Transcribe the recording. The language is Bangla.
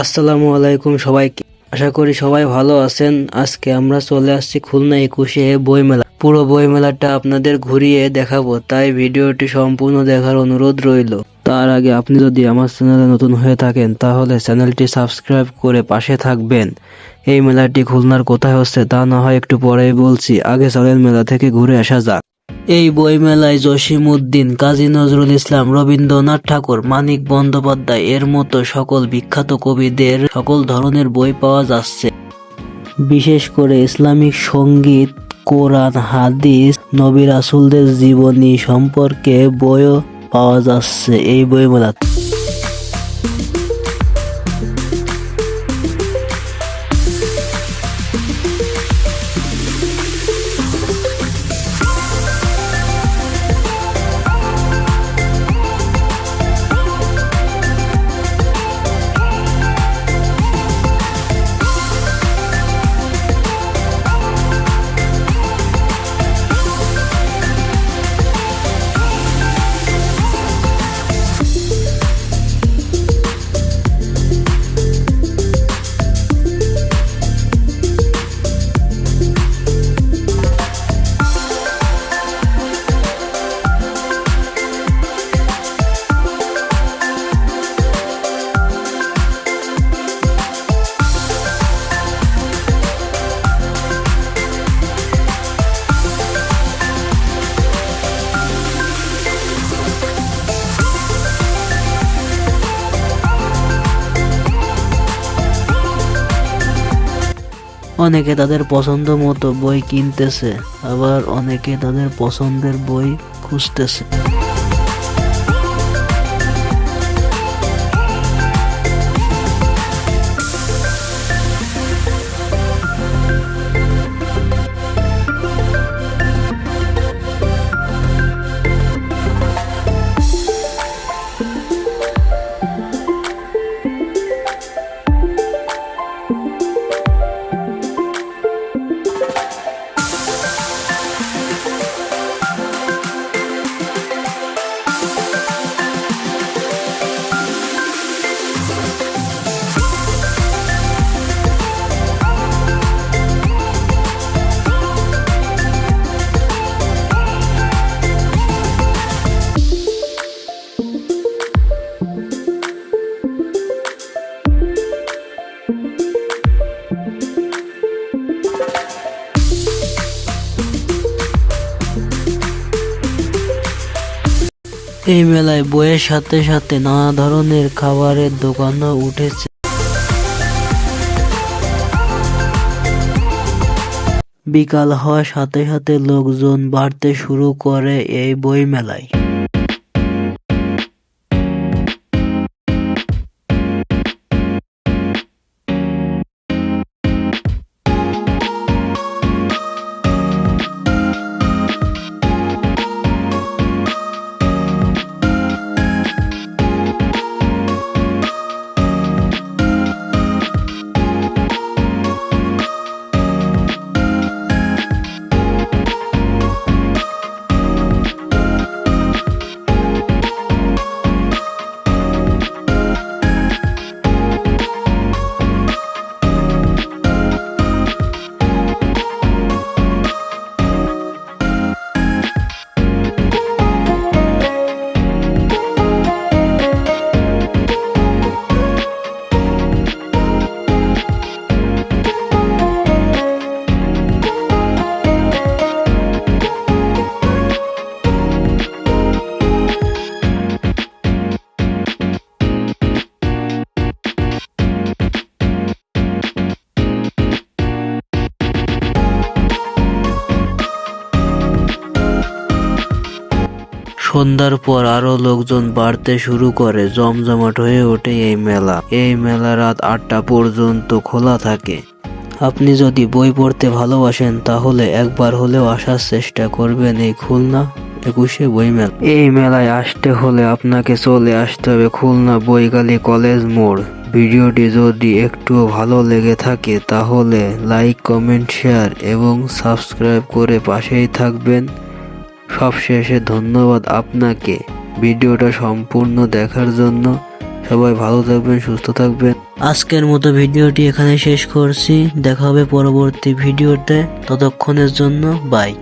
আসসালামু আলাইকুম সবাইকে। আশা করি সবাই ভালো আছেন। আজকে আমরা চলে আসছি খুলনা একুশে বই মেলা পুরো বই মেলাটা আপনাদের ঘুরিয়ে দেখাবো, তাই ভিডিওটি সম্পূর্ণ দেখার অনুরোধ রইল। তার আগে আপনি যদি আমার চ্যানেলে নতুন হয়ে থাকেন, তাহলে চ্যানেলটি সাবস্ক্রাইব করে পাশে থাকবেন। এই মেলাটি খুলনার কোথায় হচ্ছে তা না হয় একটু পরেই বলছি। আগে চলেন মেলা থেকে ঘুরে আসা যাক। এই বইমেলায় জসিম উদ্দিন, কাজী নজরুল ইসলাম রবীন্দ্রনাথ ঠাকুর মানিক বন্দ্যোপাধ্যায় এর মতো সকল বিখ্যাত কবিদের সকল ধরনের বই পাওয়া যাচ্ছে। বিশেষ করে ইসলামিক সংগীত কোরআন হাদিস নবী রাসুলদের জীবনী সম্পর্কে বইও পাওয়া যাচ্ছে এই বইমেলাতে। অনেকে তাদের পছন্দ মতো বই কিনতেছে আবার অনেকে তাদের পছন্দের বই খুঁজতেছে। এই মেলায় বইয়ের সাথে সাথে নানা ধরনের খাবারের দোকানও উঠেছে। বিকাল হওয়ার সাথে সাথে লোকজন বাড়তে শুরু করে এই বই মেলায় সন্ধ্যার পর আরও লোকজন বাড়তে শুরু করে, জমজমাট হয়ে ওঠে এই মেলা। এই মেলা রাত আটটা পর্যন্ত খোলা থাকে। আপনি যদি বই পড়তে ভালোবাসেন, তাহলে একবার হলেও আসার চেষ্টা করবেন এই খুলনা একুশে বই মেলা। এই মেলায় আসতে হলে আপনাকে চলে আসতে হবে খুলনা বইগালি কলেজ মোড়। ভিডিওটি যদি একটু ভালো লেগে থাকে, তাহলে লাইক, কমেন্ট, শেয়ার এবং সাবস্ক্রাইব করে পাশেই থাকবেন। সবশেষে ধন্যবাদ আপনাকে। ভিডিওটা সম্পূর্ণ দেখার জন্য সবাই ভালো থাকবেন, সুস্থ থাকবেন। আজকের মতো ভিডিওটি এখানে শেষ করছি। দেখা হবে পরবর্তী ভিডিওতে। ততক্ষণের জন্য বাই